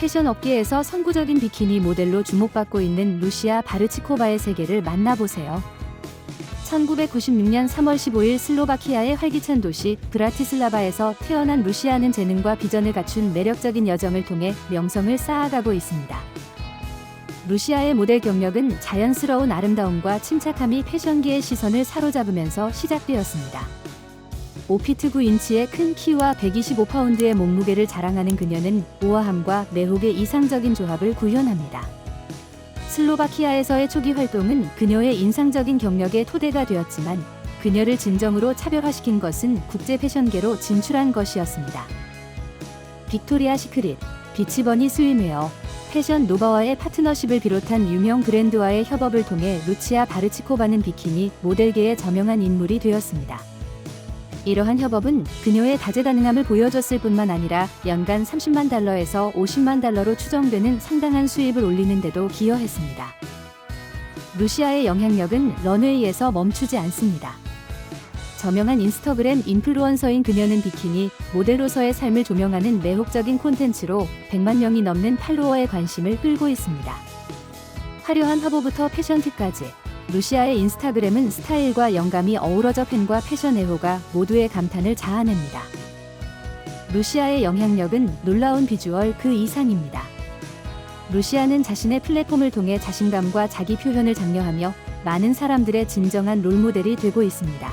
패션 업계에서 선구적인 비키니 모델로 주목받고 있는 루시아 바르치코바의 세계를 만나보세요. 1996년 3월 15일 슬로바키아의 활기찬 도시 브라티슬라바에서 태어난 루시아는 재능과 비전을 갖춘 매력적인 여정을 통해 명성을 쌓아가고 있습니다. 루시아의 모델 경력은 자연스러운 아름다움과 침착함이 패션계의 시선을 사로잡으면서 시작되었습니다. 5피트 9인치의 큰 키와 125파운드의 몸무게를 자랑하는 그녀는 우아함과 매혹의 이상적인 조합을 구현합니다. 슬로바키아에서의 초기 활동은 그녀의 인상적인 경력의 토대가 되었지만 그녀를 진정으로 차별화시킨 것은 국제 패션계로 진출한 것이었습니다. 빅토리아 시크릿, 비치버니 스위메어, 패션 노바와의 파트너십을 비롯한 유명 브랜드와의 협업을 통해 루치아 바르치코바는 비키니 모델계의 저명한 인물이 되었습니다. 이러한 협업은 그녀의 다재다능함을 보여줬을 뿐만 아니라 연간 30만 달러에서 50만 달러로 추정되는 상당한 수입을 올리는 데도 기여했습니다. 루시아의 영향력은 런웨이에서 멈추지 않습니다. 저명한 인스타그램 인플루언서인 그녀는 비키니 모델로서의 삶을 조명하는 매혹적인 콘텐츠로 100만 명이 넘는 팔로워의 관심을 끌고 있습니다. 화려한 화보부터 패션 팁까지 루시아의 인스타그램은 스타일과 영감이 어우러져 팬과 패션 애호가 모두의 감탄을 자아냅니다. 루시아의 영향력은 놀라운 비주얼 그 이상입니다. 루시아는 자신의 플랫폼을 통해 자신감과 자기 표현을 장려하며 많은 사람들의 진정한 롤모델이 되고 있습니다.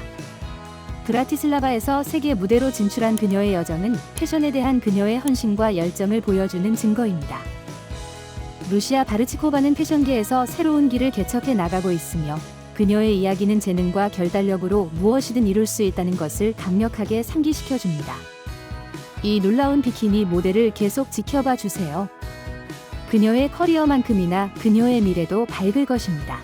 브라티슬라바에서 세계 무대로 진출한 그녀의 여정은 패션에 대한 그녀의 헌신과 열정을 보여주는 증거입니다. 루시아 바르치코바는 패션계에서 새로운 길을 개척해 나가고 있으며 그녀의 이야기는 재능과 결단력으로 무엇이든 이룰 수 있다는 것을 강력하게 상기시켜 줍니다. 이 놀라운 비키니 모델을 계속 지켜봐 주세요. 그녀의 커리어만큼이나 그녀의 미래도 밝을 것입니다.